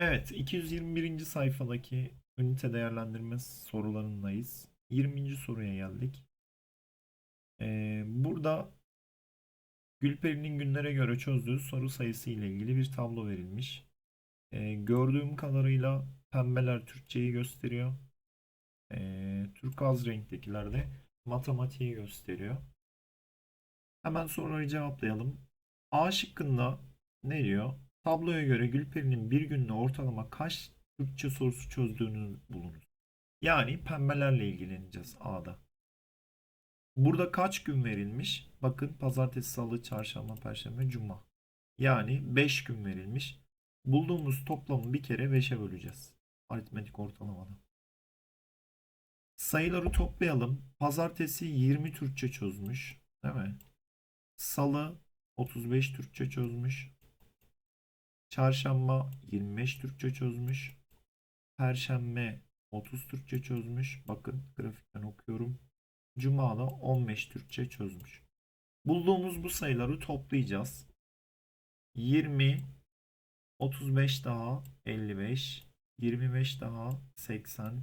Evet, 221. sayfadaki ünite değerlendirme sorularındayız. 20. soruya geldik. Ee, burada Gülperi'nin günlere göre çözdüğü soru sayısı ile ilgili bir tablo verilmiş. Ee, gördüğüm kadarıyla pembeler Türkçeyi gösteriyor. Ee, turkuaz renktekiler de matematiği gösteriyor. Hemen soruları cevaplayalım. A şıkkında ne diyor? Tabloya göre Gülperi'nin bir günde ortalama kaç Türkçe sorusu çözdüğünü bulunuz. Yani pembelerle ilgileneceğiz A'da. Burada kaç gün verilmiş? Bakın pazartesi, salı, çarşamba, perşembe, cuma. Yani 5 gün verilmiş. Bulduğumuz toplamı bir kere 5'e böleceğiz. Aritmetik ortalamada. Sayıları toplayalım. Pazartesi 20 Türkçe çözmüş. Değil mi? Salı 35 Türkçe çözmüş. Çarşamba 25 Türkçe çözmüş. Perşembe 30 Türkçe çözmüş. Bakın grafikten okuyorum. Cuma da 15 Türkçe çözmüş. Bulduğumuz bu sayıları toplayacağız. 20 35 daha 55 25 daha 80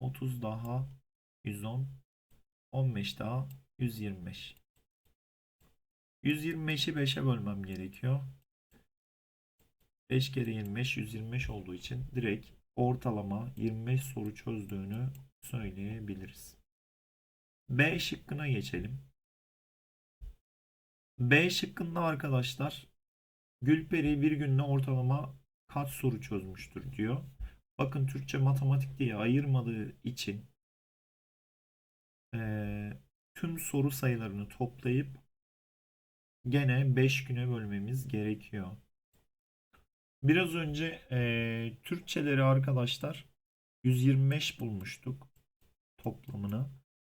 30 daha 110 15 daha 125 125'i 5'e bölmem gerekiyor. 5 kere 25 125 olduğu için direkt ortalama 25 soru çözdüğünü söyleyebiliriz. B şıkkına geçelim. B şıkkında arkadaşlar Gülperi bir günde ortalama kaç soru çözmüştür diyor. Bakın Türkçe matematik diye ayırmadığı için eee, tüm soru sayılarını toplayıp gene 5 güne bölmemiz gerekiyor. Biraz önce eee, Türkçeleri arkadaşlar 125 bulmuştuk toplamını.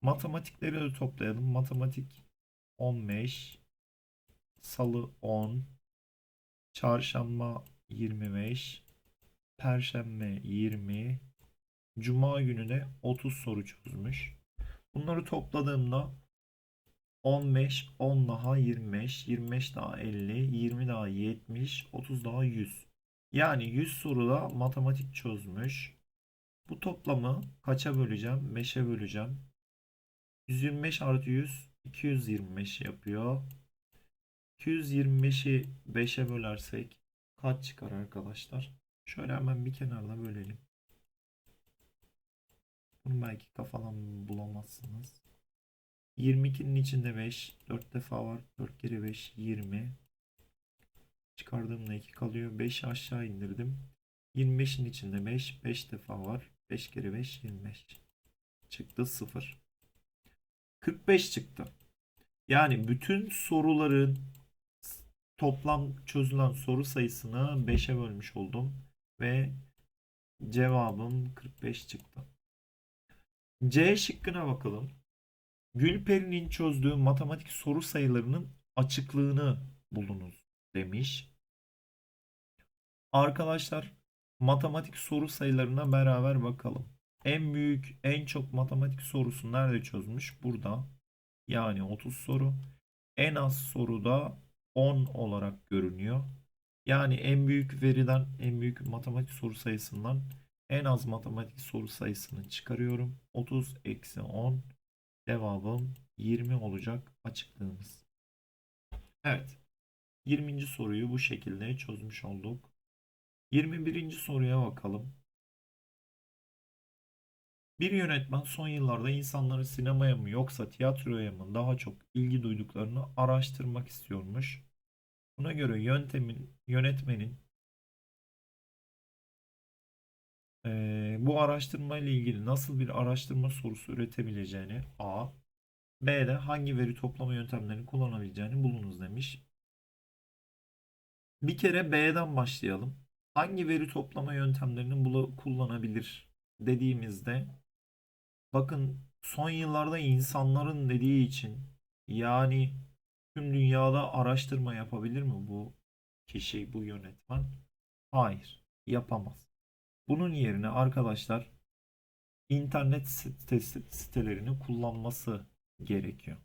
Matematikleri de toplayalım. Matematik 15, Salı 10, Çarşamba 25, Perşembe 20, Cuma günü de 30 soru çözmüş. Bunları topladığımda 15, 10 daha 25, 25 daha 50, 20 daha 70, 30 daha 100. Yani 100 soruda matematik çözmüş. Bu toplamı kaça böleceğim? 5'e böleceğim. 125 artı 100 225 yapıyor. 225'i 5'e bölersek kaç çıkar arkadaşlar? Şöyle hemen bir kenarda bölelim. Bunu belki kafadan bulamazsınız. 22'nin içinde 5. 4 defa var. 4 kere 5 20. Çıkardığımda 2 kalıyor. 5'i aşağı indirdim. 25'in içinde 5. 5 defa var. 5 kere 5 25. Çıktı 0. 45 çıktı. Yani bütün soruların toplam çözülen soru sayısını 5'e bölmüş oldum. Ve cevabım 45 çıktı. C şıkkına bakalım. Gülperi'nin çözdüğü matematik soru sayılarının açıklığını bulunuz demiş. Arkadaşlar matematik soru sayılarına beraber bakalım. En büyük, en çok matematik sorusu nerede çözmüş? Burada. Yani 30 soru. En az soruda 10 olarak görünüyor. Yani en büyük veriden, en büyük matematik soru sayısından en az matematik soru sayısını çıkarıyorum. 30 eksi 10 cevabım 20 olacak açıklığımız. Evet. 20. soruyu bu şekilde çözmüş olduk. 21. soruya bakalım. Bir yönetmen son yıllarda insanların sinemaya mı yoksa tiyatroya mı daha çok ilgi duyduklarını araştırmak istiyormuş. Buna göre yöntemin yönetmenin eee, bu araştırma ile ilgili nasıl bir araştırma sorusu üretebileceğini A. B'de hangi veri toplama yöntemlerini kullanabileceğini bulunuz demiş. Bir kere B'den başlayalım. Hangi veri toplama yöntemlerini kullanabilir dediğimizde bakın son yıllarda insanların dediği için yani tüm dünyada araştırma yapabilir mi bu kişi, bu yönetmen? Hayır, yapamaz. Bunun yerine arkadaşlar internet sitesi, sitelerini kullanması gerekiyor.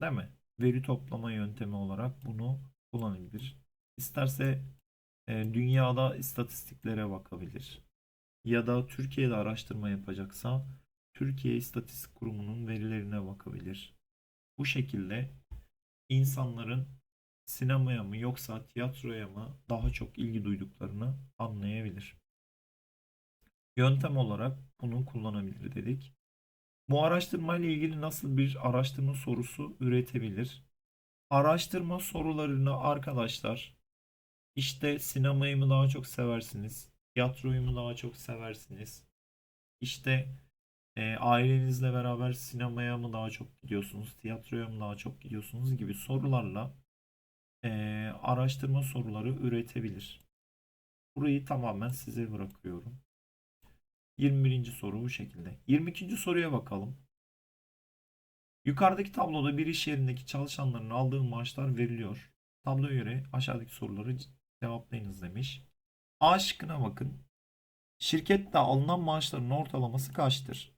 Değil mi? Veri toplama yöntemi olarak bunu kullanabilir. İsterse dünyada istatistiklere bakabilir. Ya da Türkiye'de araştırma yapacaksa Türkiye İstatistik Kurumu'nun verilerine bakabilir. Bu şekilde insanların sinemaya mı yoksa tiyatroya mı daha çok ilgi duyduklarını anlayabilir. Yöntem olarak bunu kullanabilir dedik. Bu araştırma ilgili nasıl bir araştırma sorusu üretebilir? Araştırma sorularını arkadaşlar işte sinemayı mı daha çok seversiniz? Tiyatroyu mu daha çok seversiniz? İşte e, ailenizle beraber sinemaya mı daha çok gidiyorsunuz? Tiyatroya mı daha çok gidiyorsunuz gibi sorularla e, araştırma soruları üretebilir. Burayı tamamen size bırakıyorum. 21. soru bu şekilde. 22. soruya bakalım. Yukarıdaki tabloda bir iş yerindeki çalışanların aldığı maaşlar veriliyor. Tabloya göre aşağıdaki soruları cevaplayınız demiş. A şıkkına bakın. Şirkette alınan maaşların ortalaması kaçtır?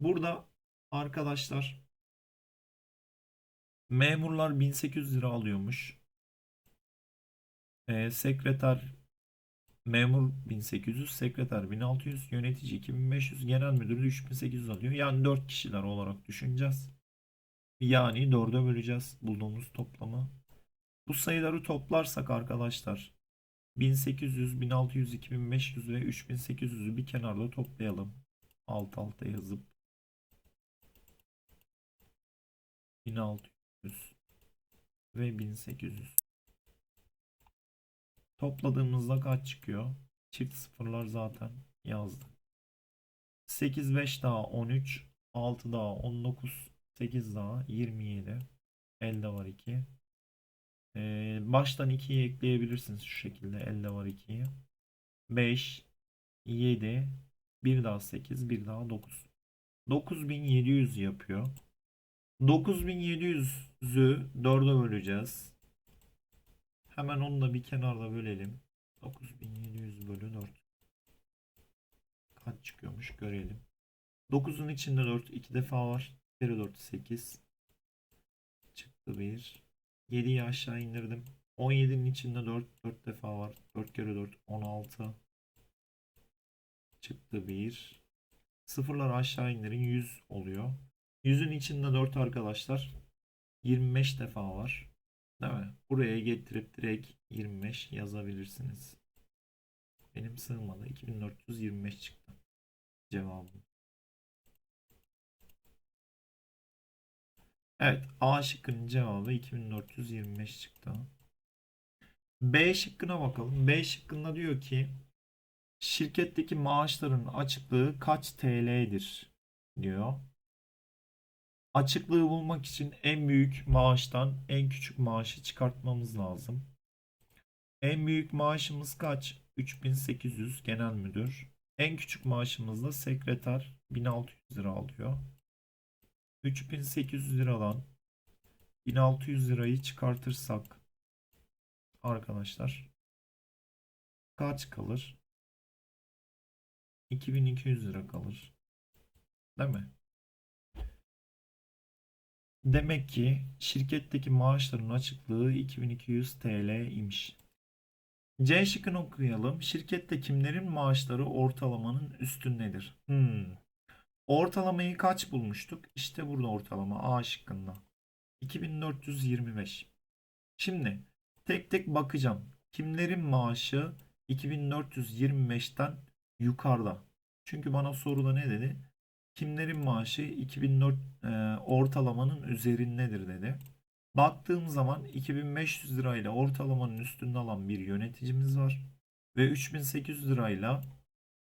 Burada arkadaşlar memurlar 1800 lira alıyormuş. Ee, sekreter memur 1800, sekreter 1600, yönetici 2500, genel müdür de 3800 alıyor. Yani 4 kişiler olarak düşüneceğiz. Yani 4'e böleceğiz bulduğumuz toplamı. Bu sayıları toplarsak arkadaşlar 1800, 1600, 2500 ve 3800'ü bir kenarda toplayalım. Alt alta yazıp 1600 ve 1800 topladığımızda kaç çıkıyor? Çift sıfırlar zaten yazdık. 8 5 daha 13 6 daha 19 8 daha 27 elde var 2 ee, baştan 2'yi ekleyebilirsiniz şu şekilde. Elde var 2'yi 5 7 bir daha 8 bir daha 9 9700 yapıyor. 9700'ü 4'e böleceğiz. Hemen onu da bir kenarda bölelim. 9700 bölü 4 kaç çıkıyormuş görelim. 9'un içinde 4 2 defa var. Kere 4 8 çıktı 1 7'yi aşağı indirdim. 17'nin içinde 4 4 defa var. 4 kere 4 16 çıktı 1 sıfırlar aşağı indirin 100 oluyor. 100'ün içinde 4 arkadaşlar 25 defa var. Değil mi? Buraya getirip direkt 25 yazabilirsiniz. Benim sığmadı. 2425 çıktı. Cevabım Evet A şıkkının cevabı 2425 çıktı. B şıkkına bakalım. B şıkkında diyor ki şirketteki maaşların açıklığı kaç TL'dir diyor. Açıklığı bulmak için en büyük maaştan en küçük maaşı çıkartmamız lazım. En büyük maaşımız kaç? 3800 genel müdür. En küçük maaşımız da sekreter 1600 lira alıyor. 3800 liradan 1600 lirayı çıkartırsak arkadaşlar kaç kalır? 2200 lira kalır. Değil mi? Demek ki şirketteki maaşların açıklığı 2200 TL imiş. C şıkkını okuyalım. Şirkette kimlerin maaşları ortalamanın üstündedir? Hmm. Ortalamayı kaç bulmuştuk? İşte burada ortalama A şıkkında. 2425. Şimdi tek tek bakacağım. Kimlerin maaşı 2425'ten yukarıda? Çünkü bana soruda ne dedi? Kimlerin maaşı 2004 e, ortalamanın üzerindedir dedi. Baktığım zaman 2500 lirayla ortalamanın üstünde alan bir yöneticimiz var. Ve 3800 lirayla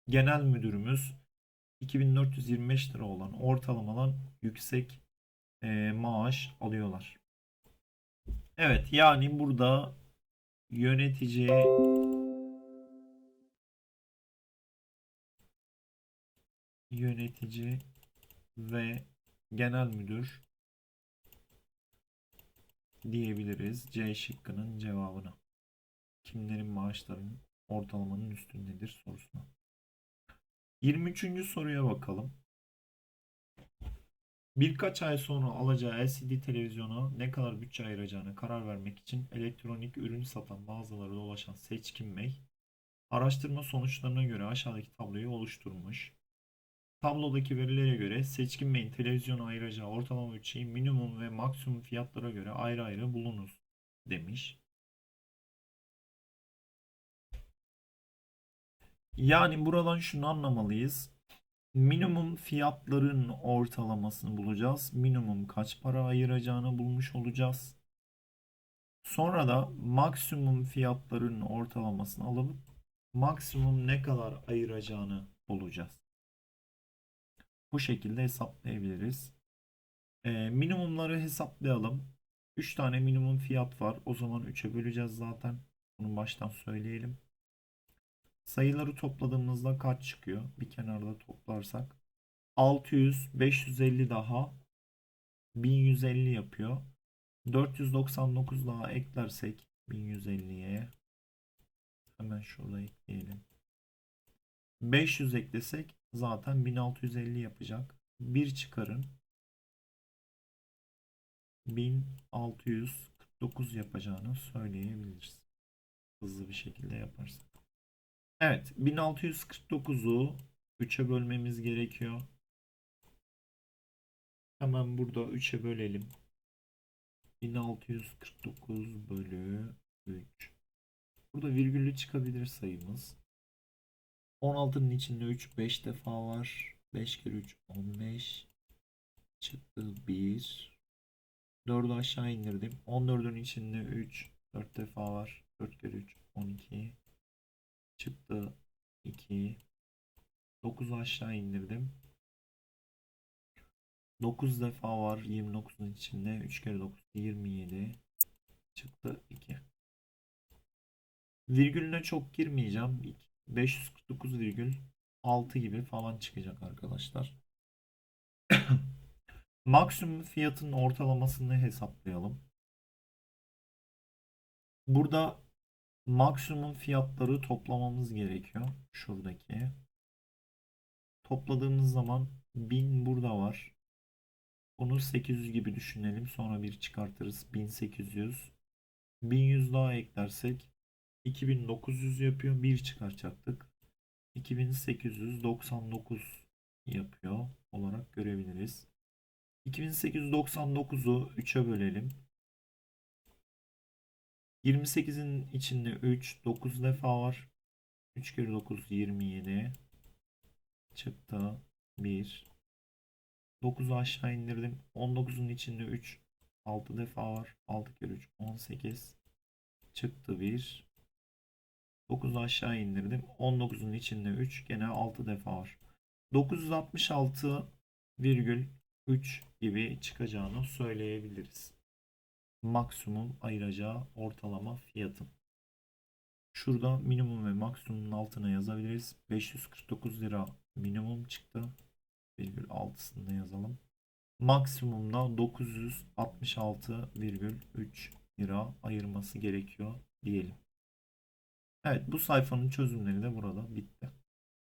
genel müdürümüz 2425 lira olan ortalamadan yüksek e, maaş alıyorlar. Evet yani burada yönetici yönetici ve genel müdür diyebiliriz C şıkkının cevabına. Kimlerin maaşlarının ortalamanın üstündedir sorusuna. 23. soruya bakalım. Birkaç ay sonra alacağı LCD televizyona ne kadar bütçe ayıracağına karar vermek için elektronik ürün satan mağazalara dolaşan Seçkin Bey, araştırma sonuçlarına göre aşağıdaki tabloyu oluşturmuş. Tablodaki verilere göre Seçkin Bey'in televizyona ayıracağı ortalama bütçeyi minimum ve maksimum fiyatlara göre ayrı ayrı bulunuz demiş. Yani buradan şunu anlamalıyız. Minimum fiyatların ortalamasını bulacağız. Minimum kaç para ayıracağını bulmuş olacağız. Sonra da maksimum fiyatların ortalamasını alıp maksimum ne kadar ayıracağını bulacağız. Bu şekilde hesaplayabiliriz. Ee, minimumları hesaplayalım. 3 tane minimum fiyat var. O zaman 3'e böleceğiz zaten. Bunu baştan söyleyelim. Sayıları topladığımızda kaç çıkıyor? Bir kenarda toplarsak. 600, 550 daha 1150 yapıyor. 499 daha eklersek 1150'ye hemen şurada ekleyelim. 500 eklesek zaten 1650 yapacak. 1 çıkarın. 1649 yapacağını söyleyebiliriz. Hızlı bir şekilde yaparsak. Evet, 1649'u 3'e bölmemiz gerekiyor. Hemen burada 3'e bölelim. 1649 bölü 3. Burada virgüllü çıkabilir sayımız. 16'nın içinde 3 5 defa var. 5 kere 3 15. Çıktı 1. 4'ü aşağı indirdim. 14'ün içinde 3 4 defa var. 4 kere 3 12. Çıktı 2. 9'u aşağı indirdim. 9 defa var 29'un içinde. 3 kere 9 27. Çıktı 2. Virgülüne çok girmeyeceğim. 549 virgül 6 gibi falan çıkacak arkadaşlar. Maksimum fiyatın ortalamasını hesaplayalım. Burada maksimum fiyatları toplamamız gerekiyor. Şuradaki. Topladığımız zaman 1000 burada var. Bunu 800 gibi düşünelim. Sonra bir çıkartırız. 1800. 1100 daha eklersek 2900 yapıyor. Bir çıkartacaktık. 2899 yapıyor olarak görebiliriz. 2899'u 3'e bölelim. 28'in içinde 3, 9 defa var. 3 kere 9 27. Çıktı 1. 9'u aşağı indirdim. 19'un içinde 3, 6 defa var. 6 kere 3 18. Çıktı 1. 9'u aşağı indirdim. 19'un içinde 3 gene 6 defa var. 966,3 gibi çıkacağını söyleyebiliriz. Maksimum ayıracağı ortalama fiyatın. Şurada minimum ve maksimum altına yazabiliriz. 549 lira minimum çıktı. Virgül altısında yazalım. Maksimumda 966,3 lira ayırması gerekiyor diyelim. Evet bu sayfanın çözümleri de burada bitti.